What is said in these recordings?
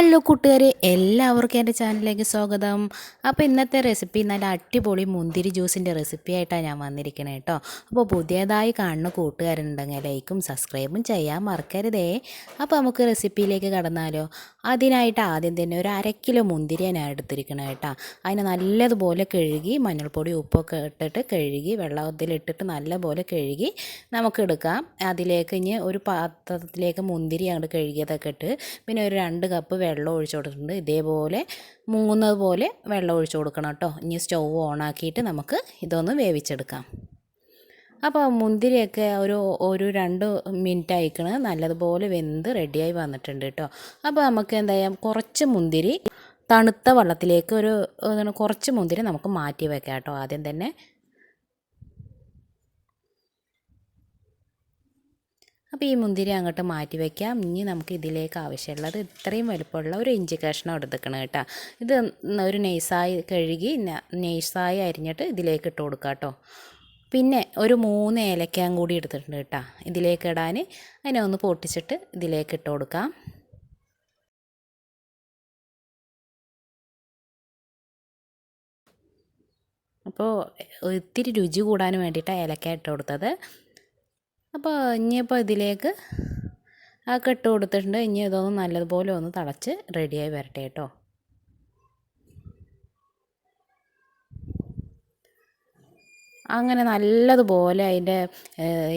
Hello കൂട്ടുകാരെ എല്ലാവർക്കും എന്റെ ചാനലിലേക്ക് സ്വാഗതം. അപ്പോൾ ഇന്നത്തെ റെസിപ്പി നല്ല അടിപൊളി മുന്തിരി ജ്യൂസിന്റെ റെസിപ്പി ആയിട്ടാണ് ഞാൻ വന്നിരിക്കുന്നത് കേട്ടോ. അപ്പോൾ പുതിയതായി കാണുന്ന കൂട്ടുകാരുണ്ടെങ്കിൽ ലൈക്കും സബ്സ്ക്രൈബും ചെയ്യാൻ മറക്കരുതേ. അപ്പോൾ നമുക്ക് റെസിപ്പിയിലേക്ക് കടന്നാലോ. അതിനായിട്ട് ആദ്യം തന്നെ ഒരു അര കിലോ ഞാൻ എടുത്തിരിക്കണം കേട്ടോ. അതിനെ നല്ലതുപോലെ കഴുകി മഞ്ഞൾപ്പൊടി ഉപ്പൊക്കെ ഇട്ടിട്ട് കഴുകി വെള്ളത്തിലിട്ടിട്ട് നല്ലപോലെ കഴുകി നമുക്ക് എടുക്കാം. അതിലേക്ക് ഇനി ഒരു പാത്രത്തിലേക്ക് മുന്തിരി അങ്ങോട്ട് കഴുകിയതൊക്കെ ഇട്ട് പിന്നെ ഒരു രണ്ട് കപ്പ് വെള്ളം ഒഴിച്ചു കൊടുത്തിട്ടുണ്ട്. ഇതേപോലെ മുങ്ങുന്നത് പോലെ വെള്ളം ഒഴിച്ചു കൊടുക്കണം കേട്ടോ. ഇനി സ്റ്റൗ ഓണാക്കിയിട്ട് നമുക്ക് ഇതൊന്ന് വേവിച്ചെടുക്കാം. അപ്പോൾ മുന്തിരിയൊക്കെ ഒരു ഒരു രണ്ട് മിനിറ്റ് ആയിക്കണ് നല്ലതുപോലെ വെന്ത് റെഡിയായി വന്നിട്ടുണ്ട് കേട്ടോ. അപ്പോൾ നമുക്ക് എന്താ ചെയ്യാം? കുറച്ച് മുന്തിരി തണുത്ത വെള്ളത്തിലേക്ക് ഒരു കുറച്ച് മുന്തിരി നമുക്ക് മാറ്റി വെക്കാം കേട്ടോ ആദ്യം തന്നെ. അപ്പോൾ ഈ മുന്തിരി അങ്ങോട്ട് മാറ്റി വയ്ക്കാം ഇനി നമുക്ക് ഇതിലേക്ക് ആവശ്യമുള്ളത് ഇത്രയും വലുപ്പമുള്ള ഒരു ഇഞ്ചി കഷ്ണം എടുക്കണം കേട്ടോ. ഇത് ഒരു നെയ്സായി കഴുകി നെയ്സായി അരിഞ്ഞിട്ട് ഇതിലേക്ക് ഇട്ട് കൊടുക്കാം കേട്ടോ. പിന്നെ ഒരു മൂന്ന് ഏലക്കയും കൂടി എടുത്തിട്ടുണ്ട് കേട്ടോ. ഇതിലേക്ക് ഇടാൻ അതിനെ ഒന്ന് പൊട്ടിച്ചിട്ട് ഇതിലേക്ക് ഇട്ട് കൊടുക്കാം. അപ്പോൾ ഒത്തിരി രുചി കൂടാൻ വേണ്ടിയിട്ടാണ് ഏലക്ക ഇട്ട് കൊടുത്തത്. അപ്പോൾ ഇനിയിപ്പോൾ ഇതിലേക്ക് ആ കെട്ട് കൊടുത്തിട്ടുണ്ട്. ഇനി ഇതൊന്ന് നല്ലതുപോലെ ഒന്ന് തിളച്ച് റെഡിയായി വരട്ടെ കേട്ടോ. അങ്ങനെ നല്ലതുപോലെ അതിന്റെ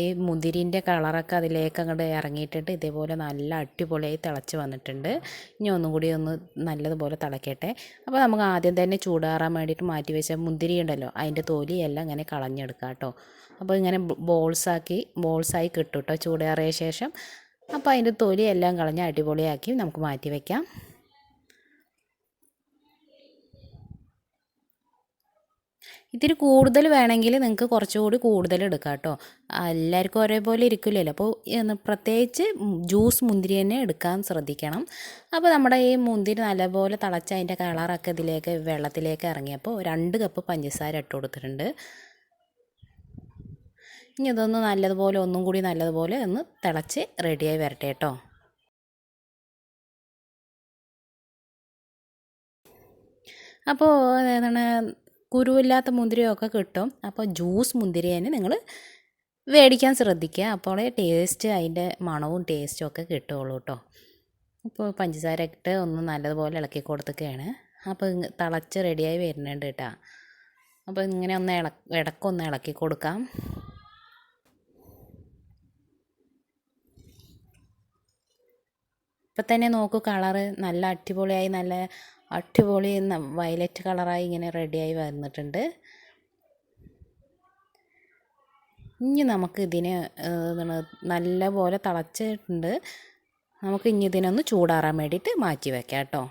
ഈ മുതിരിന്റെ കളറൊക്കെ അതിലേക്ക് അങ്ങോട്ട് ഇറങ്ങിയിട്ടിട്ട് ഇതേപോലെ നല്ല അടിപൊളിയായി തിളച്ച് വന്നിട്ടുണ്ട്. ഇനി ഒന്നും കൂടി ഒന്ന് നല്ലതുപോലെ തിളക്കട്ടെ. അപ്പോൾ നമുക്ക് ആദ്യം തന്നെ ചൂടാറാൻ വേണ്ടിയിട്ട് മാറ്റി വെച്ച മുന്തിരി ഉണ്ടല്ലോ അതിന്റെ തൊലിയെല്ലാം ഇങ്ങനെ കളഞ്ഞെടുക്കാം കേട്ടോ. അപ്പോൾ ഇങ്ങനെ ബോൾസാക്കി ബോൾസായി കിട്ടും കേട്ടോ ചൂടേറിയ ശേഷം. അപ്പോൾ അതിന്റെ തൊലി എല്ലാം കളഞ്ഞ് അടിപൊളിയാക്കി നമുക്ക് മാറ്റി വയ്ക്കാം ഇത്തിരി കൂടുതൽ വേണമെങ്കിൽ നിങ്ങൾക്ക് കുറച്ചുകൂടി കൂടുതൽ എടുക്കാം കേട്ടോ എല്ലാവർക്കും ഒരേപോലെ ഇരിക്കില്ലല്ലോ അപ്പോൾ പ്രത്യേകിച്ച് ജ്യൂസ് മുന്തിരി തന്നെ എടുക്കാൻ ശ്രദ്ധിക്കണം. അപ്പോൾ നമ്മുടെ ഈ മുന്തിരി നല്ലപോലെ തിളച്ച് അതിന്റെ കളറൊക്കെ ഇതിലേക്ക് വെള്ളത്തിലേക്ക് ഇറങ്ങിയപ്പോൾ രണ്ട് കപ്പ് പഞ്ചസാര ഇട്ട് കൊടുത്തിട്ടുണ്ട്. ഇനി ഇതൊന്ന് നല്ലതുപോലെ ഒന്നും കൂടി നല്ലതുപോലെ ഒന്ന് തിളച്ച് റെഡിയായി വരട്ടെ കേട്ടോ. അപ്പോൾ എന്താണ് കുരുവില്ലാത്ത മുന്തിരിയൊക്കെ കിട്ടും. അപ്പോൾ ജ്യൂസ് മുന്തിരിയേനെ നിങ്ങൾ മേടിക്കാൻ ശ്രദ്ധിക്കുക. അപ്പോൾ ടേസ്റ്റ് അതിന്റെ മണവും ടേസ്റ്റും ഒക്കെ കിട്ടുള്ളൂ കേട്ടോ. ഇപ്പോൾ പഞ്ചസാര ഇട്ട് ഒന്ന് നല്ലതുപോലെ ഇളക്കി കൊടുത്തൊക്കെയാണ്. അപ്പോൾ തിളച്ച് റെഡിയായി വരുന്നുണ്ട് കേട്ടോ. അപ്പോൾ ഇങ്ങനെ ഒന്ന് ഇള ഇടക്കൊന്ന് ഇളക്കി കൊടുക്കാം. ഇപ്പം തന്നെ നോക്കൂ കളറ് നല്ല അടിപൊളിയായി നല്ല അടിപൊളി വയലറ്റ് കളറായി ഇങ്ങനെ റെഡിയായി വന്നിട്ടുണ്ട്. ഇനി നമുക്ക് ഇതിനെ നല്ല പോലെ തിളച്ചിട്ടുണ്ട്. നമുക്ക് ഇനി ഇതിനൊന്ന് ചൂടാറാൻ വേണ്ടിയിട്ട് മാറ്റി വെക്കാം കേട്ടോ.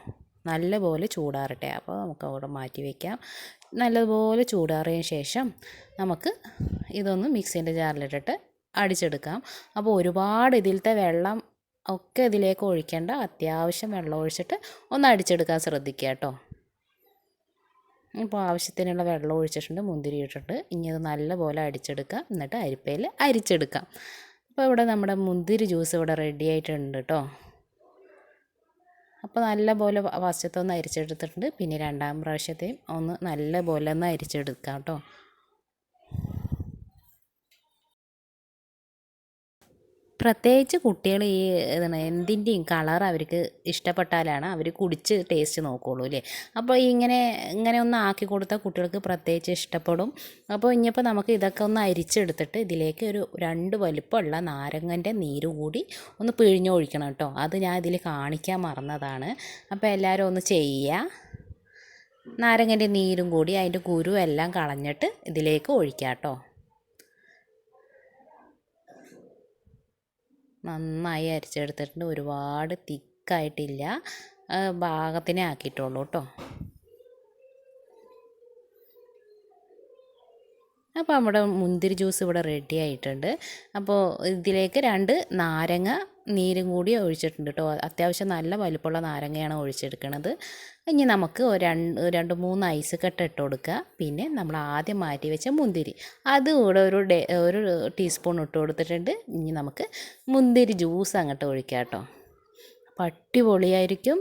നല്ലപോലെ ചൂടാറട്ടെ. അപ്പോൾ നമുക്ക് അവിടെ മാറ്റി വയ്ക്കാം നല്ലതുപോലെ ചൂടാറിയതിന് ശേഷം നമുക്ക് ഇതൊന്ന് മിക്സിന്റെ ജാറിലിട്ടിട്ട് അടിച്ചെടുക്കാം. അപ്പോൾ ഒരുപാട് ഇതിലത്തെ വെള്ളം ഒക്കെ ഇതിലേക്ക് ഒഴിക്കേണ്ട അത്യാവശ്യം വെള്ളം ഒഴിച്ചിട്ട് ഒന്ന് അടിച്ചെടുക്കാൻ ശ്രദ്ധിക്കുക കേട്ടോ. ഇപ്പോൾ ആവശ്യത്തിനുള്ള വെള്ളം ഒഴിച്ചിട്ടുണ്ട് മുന്തിരി ഇട്ടിട്ടുണ്ട്. ഇനി അത് നല്ലപോലെ അടിച്ചെടുക്കുക എന്നിട്ട് അരിപ്പയിൽ അരിച്ചെടുക്കാം അപ്പോൾ ഇവിടെ നമ്മുടെ മുന്തിരി ജ്യൂസ് ഇവിടെ റെഡി ആയിട്ടുണ്ട് കേട്ടോ. അപ്പോൾ നല്ലപോലെ ഫസ്റ്റത്തെ അരിച്ചെടുത്തിട്ടുണ്ട്. പിന്നെ രണ്ടാം പ്രാവശ്യത്തെയും ഒന്ന് നല്ലപോലെ ഒന്ന് അരിച്ചെടുക്കാം കേട്ടോ. പ്രത്യേകിച്ച് കുട്ടികൾ ഈ എന്തിന്റെയും കളർ അവർക്ക് ഇഷ്ടപ്പെട്ടാലാണ് അവർ കുടിച്ച് ടേസ്റ്റ് നോക്കുകയുള്ളൂ അല്ലേ അപ്പോൾ ഇങ്ങനെ ഇങ്ങനെ ഒന്ന് ആക്കി കൊടുത്താൽ കുട്ടികൾക്ക് പ്രത്യേകിച്ച് ഇഷ്ടപ്പെടും. അപ്പോൾ ഇനിയിപ്പോൾ നമുക്ക് ഇതൊക്കെ ഒന്ന് അരിച്ചെടുത്തിട്ട് ഇതിലേക്ക് ഒരു രണ്ട് വലുപ്പമുള്ള നാരങ്ങന്റെ നീര് കൂടി ഒന്ന് പിഴിഞ്ഞൊഴിക്കണം കേട്ടോ. അത് ഞാൻ ഇതിൽ കാണിക്കാൻ മറന്നതാണ്. അപ്പോൾ എല്ലാവരും ഒന്ന് ചെയ്യുക. നാരങ്ങന്റെ നീരും കൂടി അതിന്റെ കുരു എല്ലാം കളഞ്ഞിട്ട് ഇതിലേക്ക് ഒഴിക്കാം കേട്ടോ. നന്നായി അരിച്ചെടുത്തിട്ടുണ്ട്. ഒരുപാട് തിക്കായിട്ടില്ല. ഭാഗത്തിനെ ആക്കിയിട്ടുള്ളൂ കേട്ടോ. അപ്പോൾ നമ്മുടെ മുന്തിരി ജ്യൂസ് ഇവിടെ റെഡി ആയിട്ടുണ്ട്. അപ്പോൾ ഇതിലേക്ക് രണ്ട് നാരങ്ങ നീരും കൂടി ഒഴിച്ചിട്ടുണ്ട് കേട്ടോ. അത്യാവശ്യം നല്ല വലിപ്പമുള്ള നാരങ്ങയാണ് ഒഴിച്ചെടുക്കുന്നത് ഇനി നമുക്ക് രണ്ട് രണ്ട് മൂന്ന് ഐസ് കട്ട ഇട്ട് കൊടുക്കുക. പിന്നെ നമ്മൾ ആദ്യം മാറ്റി വെച്ച മുന്തിരി. അത് കൂടെ ഒരു ഒരു ടീസ്പൂൺ ഇട്ട് കൊടുത്തിട്ടുണ്ട്. ഇനി നമുക്ക് മുന്തിരി ജ്യൂസ് അങ്ങോട്ട് ഒഴിക്കാം കേട്ടോ. അപ്പോൾ അടിപൊളിയായിരിക്കും.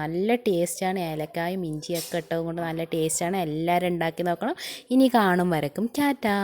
നല്ല ടേസ്റ്റാണ്. ഏലക്കായും ഇഞ്ചിയൊക്കെ ഇട്ടതും കൊണ്ട് നല്ല ടേസ്റ്റാണ്. എല്ലാവരും ഉണ്ടാക്കി നോക്കണം. ഇനി കാണും വരക്കും. ടാറ്റാ.